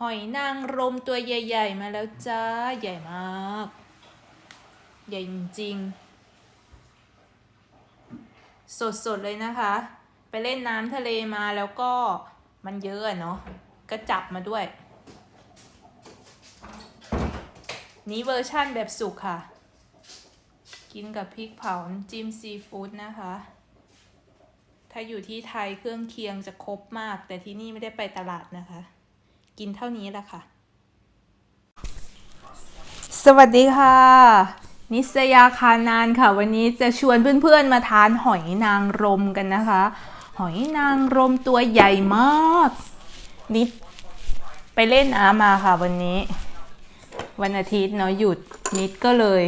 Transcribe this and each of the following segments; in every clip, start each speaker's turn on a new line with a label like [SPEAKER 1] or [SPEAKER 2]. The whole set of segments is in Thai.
[SPEAKER 1] หอยนางรมตัวใหญ่ ๆ มาแล้วจ้า ใหญ่มาก ใหญ่จริงๆ สด ๆ เลยนะคะ ไปเล่นน้ำทะเลมาแล้วก็มันเยอะเนาะก็จับมาด้วย นี้เวอร์ชั่นแบบสุกค่ะ กินกับพริกเผาจิ้มซีฟู้ดนะคะ ถ้าอยู่ที่ไทยเครื่องเคียงจะครบมาก แต่ที่นี่ไม่ได้ไปตลาดนะคะ กินเท่านี้แหละค่ะ สวัสดีค่ะ นิสยาคานานค่ะ วันนี้จะชวนเพื่อนๆมาทานหอยนางรมกันนะคะ หอยนางรมตัวใหญ่มากนิดไปเล่นน้ำมาค่ะวันนี้ วันอาทิตย์เนาะหยุดนิดก็เลย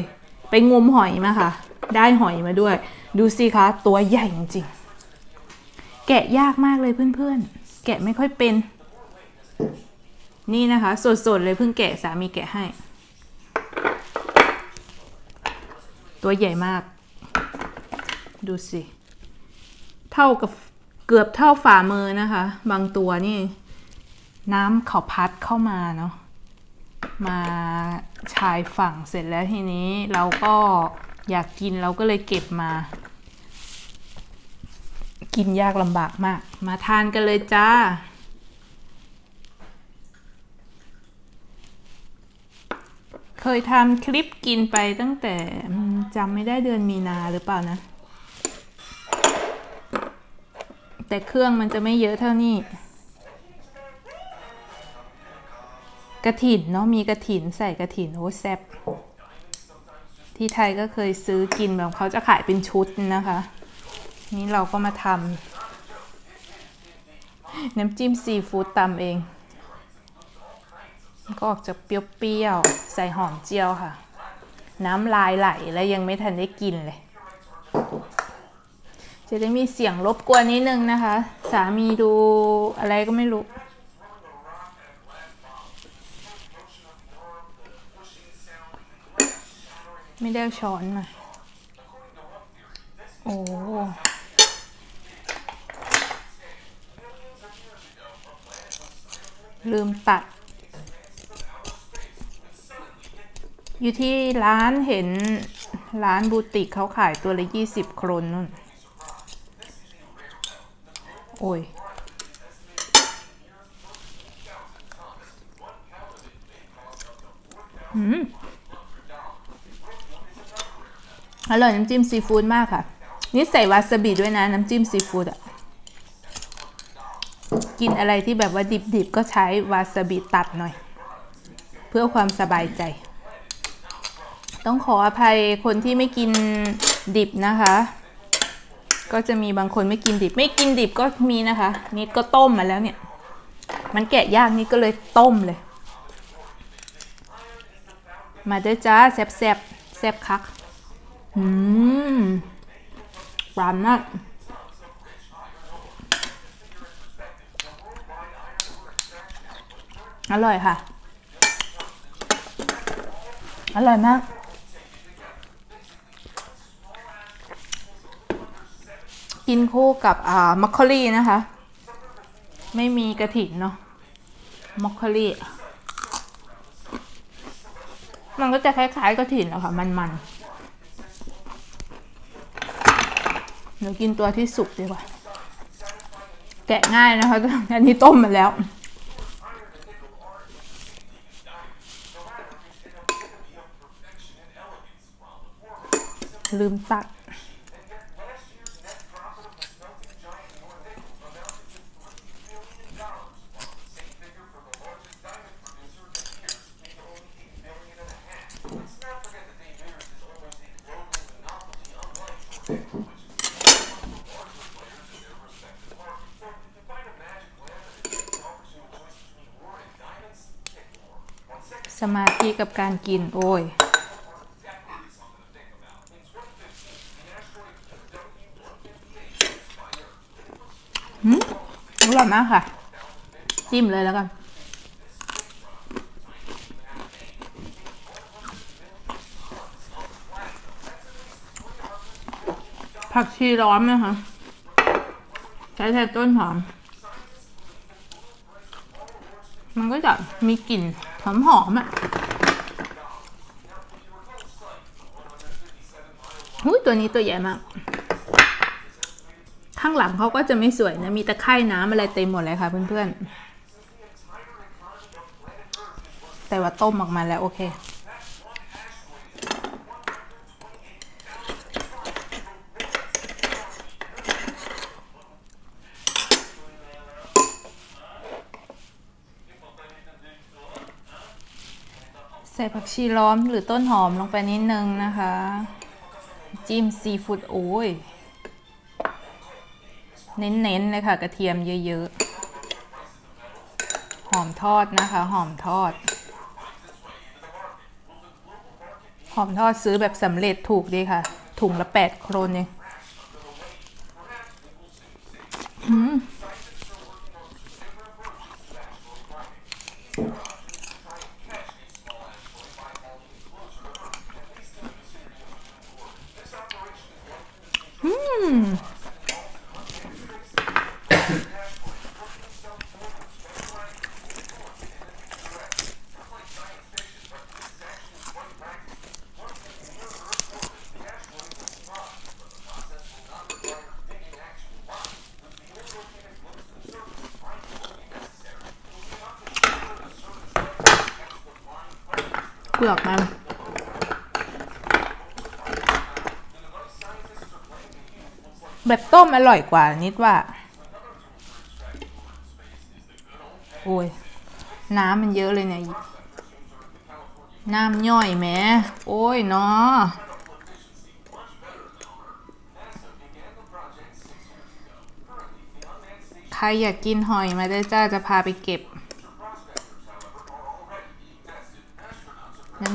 [SPEAKER 1] ไปงมหอยมาค่ะ ได้หอยมาด้วย ดูสิคะตัวใหญ่จริงๆแกะยากมากเลยเพื่อนๆ แกะไม่ค่อยเป็น นี่นะคะสดๆเลยเพิ่งแกะสามีแกะให้ ตัวใหญ่มาก ดูสิ เท่ากับเกือบเท่าฝ่ามือนะคะ บางตัวนี่ น้ำเขาพัดเข้ามาเนาะมาชายฝั่งเสร็จแล้วทีนี้เราก็อยากกินเราก็เลยเก็บมา กินยากลำบากมาก มาทานกันเลยจ้า เค ยทำคลิปกินไปตั้งแต่จำไม่ได้เดือนมีนาหรือเปล่านะ แต่เครื่องมันจะไม่เยอะเท่านี้กระถินเนาะมีกระถินใส่กระถินโอ้แซ่บที่ไทยก็เคยซื้อกินแบบเขาจะขายเป็นชุดนะคะ นี่เราก็มาทำน้ำจิ้มซีฟู้ดตำเอง ก็ออกจากเปรี้ยวๆ ใส่หอมเจียวค่ะ น้ำลายไหลแล้วยังไม่ทันได้กินเลย จะได้มีเสียงรบกวนนิดนึงนะคะ สามีดูอะไรก็ไม่รู้ ไม่ได้ช้อนมา โอ้ลืมตัด อยู่ที่ร้านเห็นร้านบูติกเขาขายตัวละยี่สิบโครนนู่น โอ้ยหืม อร่อยน้ำจิ้มซีฟู้ดมากค่ะ นี่ใส่วาซาบิด้วยนะ น้ำจิ้มซีฟู้ดอะกินอะไรที่แบบว่าดิบๆ ก็ใช้วาซาบิตัดหน่อย เพื่อความสบายใจ ต้องขออภัยคนที่ไม่กินดิบนะคะ ก็จะมีบางคนไม่กินดิบ ไม่กินดิบก็มีนะคะ นิดก็ต้มมาแล้วเนี่ย มันแกะยากนิดก็เลยต้มเลย มาเด้อจ้าแซบแซบแซบคักอืมหวานมากอร่อยค่ะ อร่อยมาก กินคู่กับอ่ามัคคอรี่นะคะ ไม่มีกระถิ่นเนาะมัคคอรี่มันก็จะคล้ายๆกระถิ่นแหละค่ะ มันๆเดี๋ยวกินตัวที่สุกดีกว่า แกะง่ายนะคะอันนี้ต้มมาแล้วลืมตัด สมาธิกับการกิน โอ้ยหืมอร่อยมากค่ะ จิ้มเลยแล้วกัน ผักชีร้อนนะคะใช้แทนต้นหอม มันก็จะมีกลิ่น หอมอะหุ้ยตัวนี้ตัวใหญ่มาก ข้างหลังเขาก็จะไม่สวยนะ มีตะไคร่น้ำอะไรเต็มหมดเลยค่ะเพื่อนๆ แต่ว่าต้มออกมาแล้วโอเค ใส่ผักชีล้อมหรือต้นหอมลงไปนิดนึงนะคะ จิ้มซีฟู้ดโอ้ย เน้นๆเลยค่ะ กระเทียมเยอะๆ หอมทอดนะคะ หอมทอด หอมทอดซื้อแบบสำเร็จถูกดีค่ะ ถุงละแปดโครนเองอืมเป ลือกมันแบบต้มอร่อยกว่านิดว่า โอ้ย น้ำมันเยอะเลยเนี่ย น้ำย่อยแหมโอ้ยเนาะใครอยากกินหอยมาได้จ้าจะพาไปเก็บ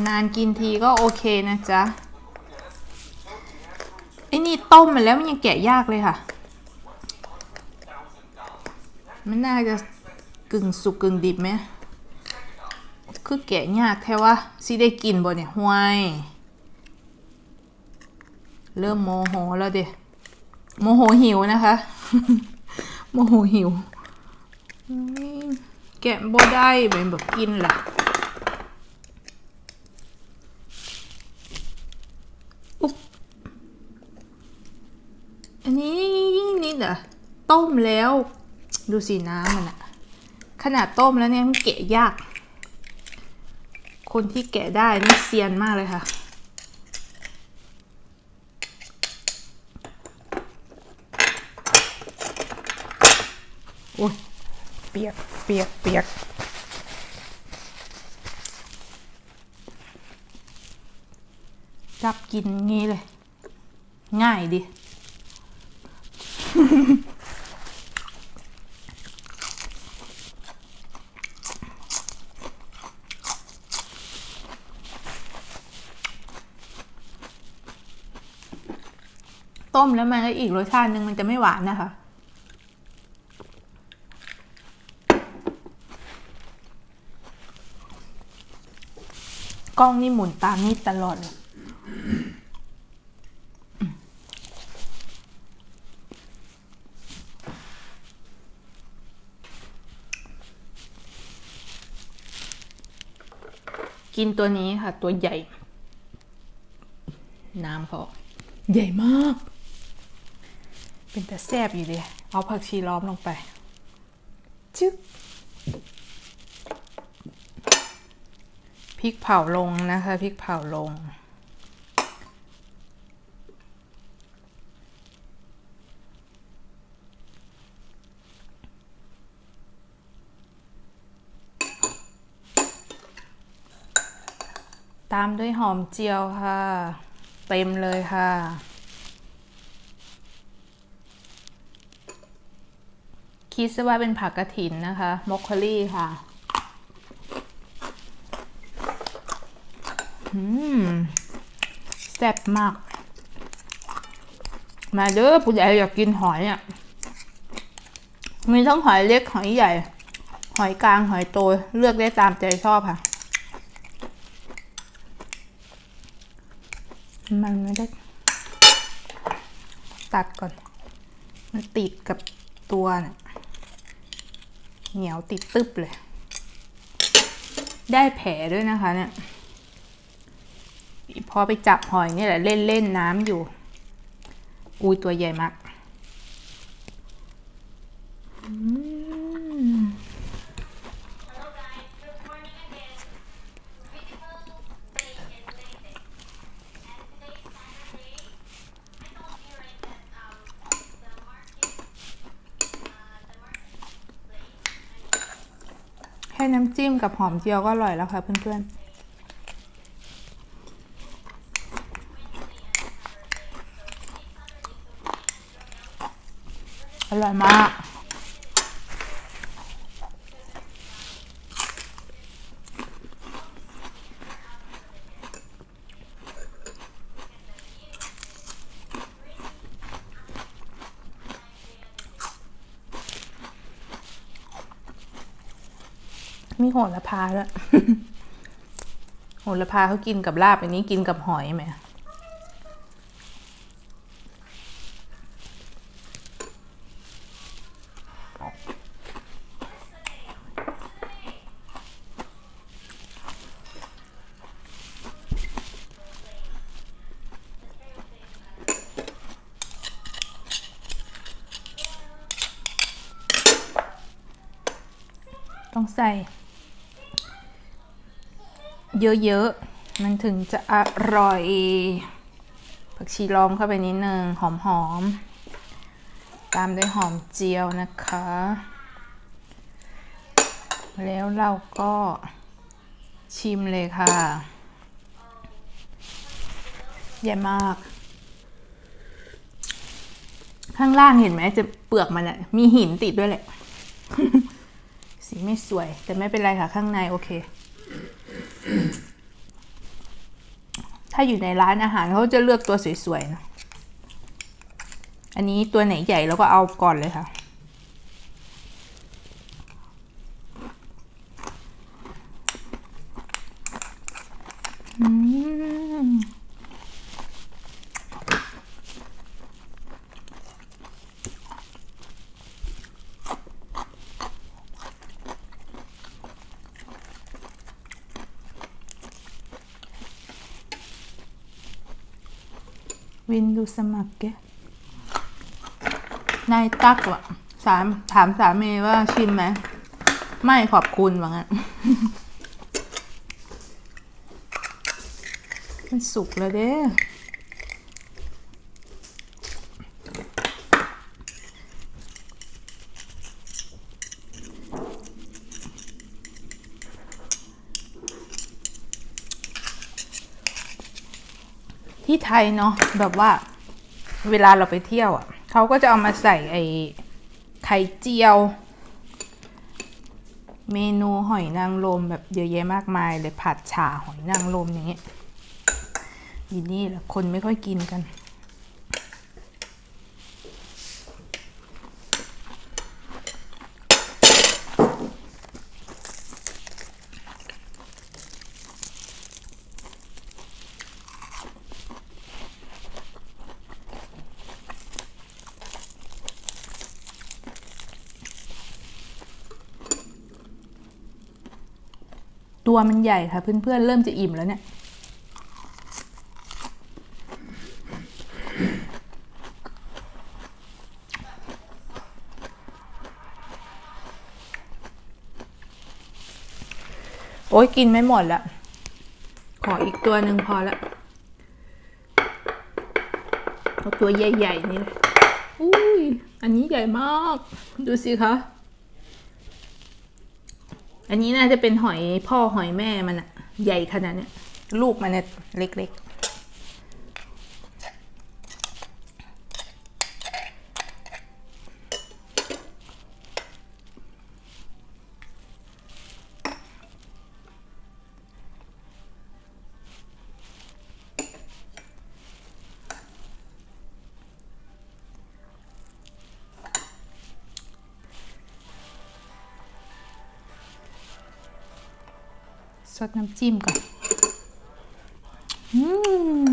[SPEAKER 1] นานๆกินทีก็โอเคนะจ๊ะไอ้นี่ต้มมาแล้วมันยังแกะยากเลยค่ะ มันน่าจะกึ่งสุกกึ่งดิบไหมคือแกะยากแท้ว่าสิได้กินบ่เนี่ยห่วย เริ่มโมโหแล้วเดะโมโหหิวนะคะ โมโหหิว แกะบ่ได้เป็นแบบกินแหละ อันนี้นี่เหรอต้มแล้ว ดูสีน้ำมันอะขนาดต้มแล้วเนี่ยมันแกะยาก คนที่แกะได้นี่เซียนมากเลยค่ะ โอ้ยเปียกเปียกเปียกจับกินงี้เลย ง่ายดิ ต้มแล้วมันก็อีกรสชาติหนึ่งมันจะไม่หวานนะคะ กล้องนี่หมุนตามนี่ตลอดเลย กินตัวนี้ค่ะ ตัวใหญ่ น้ำเขาใหญ่มาก เป็นแต่แซบอยู่ดิเอาผักชีล้อมลงไป จึ๊กพริกเผาลงนะคะพริกเผาลง ตามด้วยหอมเจียวค่ะ เต็มเลยค่ะ คิดซะว่าเป็นผักกระถินนะคะมอคโคลี่ค่ะอืมแซ่บมาก มาเด้อผู้ใหญ่อยากกินหอยอะมีทั้งหอยเล็กหอยใหญ่ หอยกลางหอยโตเลือกได้ตามใจชอบค่ะ มันไม่ได้ตัดก่อน มันติดกับตัวน่ะเหนียวติดตึบเลย ได้แผลด้วยนะคะเนี่ย พอไปจับหอยนี่แหละเล่นเล่นน้ำอยู่ อุ้ยตัวใหญ่มากแค่ น้ำจิ้มกับหอมเจียวก็อร่อยแล้วค่ะเพื่อนๆอร่อยมาก โหระพาด้วยโหระพาเขากินกับลาบอันนี้กินกับหอยไหมต้องใส่ เยอะๆ มันถึงจะอร่อย ผักชีล้อมเข้าไปนิดนึง หอมๆ ตามด้วยหอมเจียวนะคะ แล้วเราก็ชิมเลยค่ะ ใหญ่มาก ข้างล่างเห็นไหมจะเปลือกมันอะมีหินติดด้วยแหละ สีไม่สวย แต่ไม่เป็นไรค่ะ ข้างในโอเค ถ้าอยู่ในร้านอาหารเขาจะเลือกตัวสวยๆนะ อันนี้ตัวไหนใหญ่เราก็เอาก่อนเลยค่ะ อืม วินดู สมัครแกนายตักวะสามถามสามีว่าชิมไหม ไม่ขอบคุณว่างั้นมันสุกแล้วเด้ที่ไทยเนาะแบบว่า เวลาเราไปเที่ยวอะเขาก็จะเอามาใส่ไอ้ไข่เจียว เมนูหอยนางรมแบบเยอะแยะมากมายเลยผัดฉ่าหอยนางรมอย่างเงี้ยยีนี่แหละคนไม่ค่อยกินกัน ตัวมันใหญ่ค่ะเพื่อนๆเริ่มจะอิ่มแล้วเนี่ย โอ้ยกินไม่หมดละ ขออีกตัวหนึ่งพอละเอาตัวใหญ่ๆนี่เลยอุ้ย อันนี้ใหญ่มาก ดูสิคะ อันนี้น่าจะเป็นหอยพ่อหอยแม่มันอะใหญ่ขนาดเนี้ยลูกมันเนี่ยเล็กๆ สดน้ำจิ้มก่อนอืม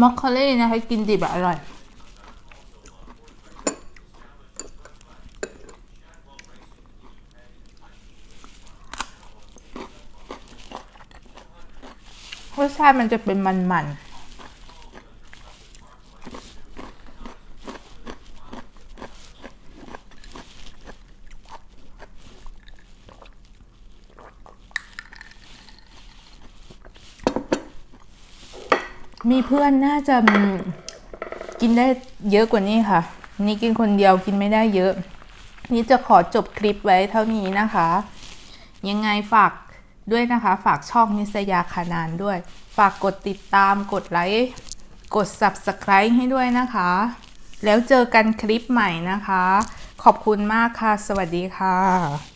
[SPEAKER 1] มอคคอลี่นะคะกินดิบอะอร่อย รสชาติมันจะเป็นมันๆ มีเพื่อนน่าจะกินได้เยอะกว่านี้ค่ะ นี่กินคนเดียวกินไม่ได้เยอะ นี่จะขอจบคลิปไว้เท่านี้นะคะ ยังไงฝากด้วยนะคะ ฝากช่องนิสยาคานานด้วย ฝากกดติดตามกดไลค์กด subscribe ให้ด้วยนะคะ แล้วเจอกันคลิปใหม่นะคะ ขอบคุณมากค่ะ สวัสดีค่ะ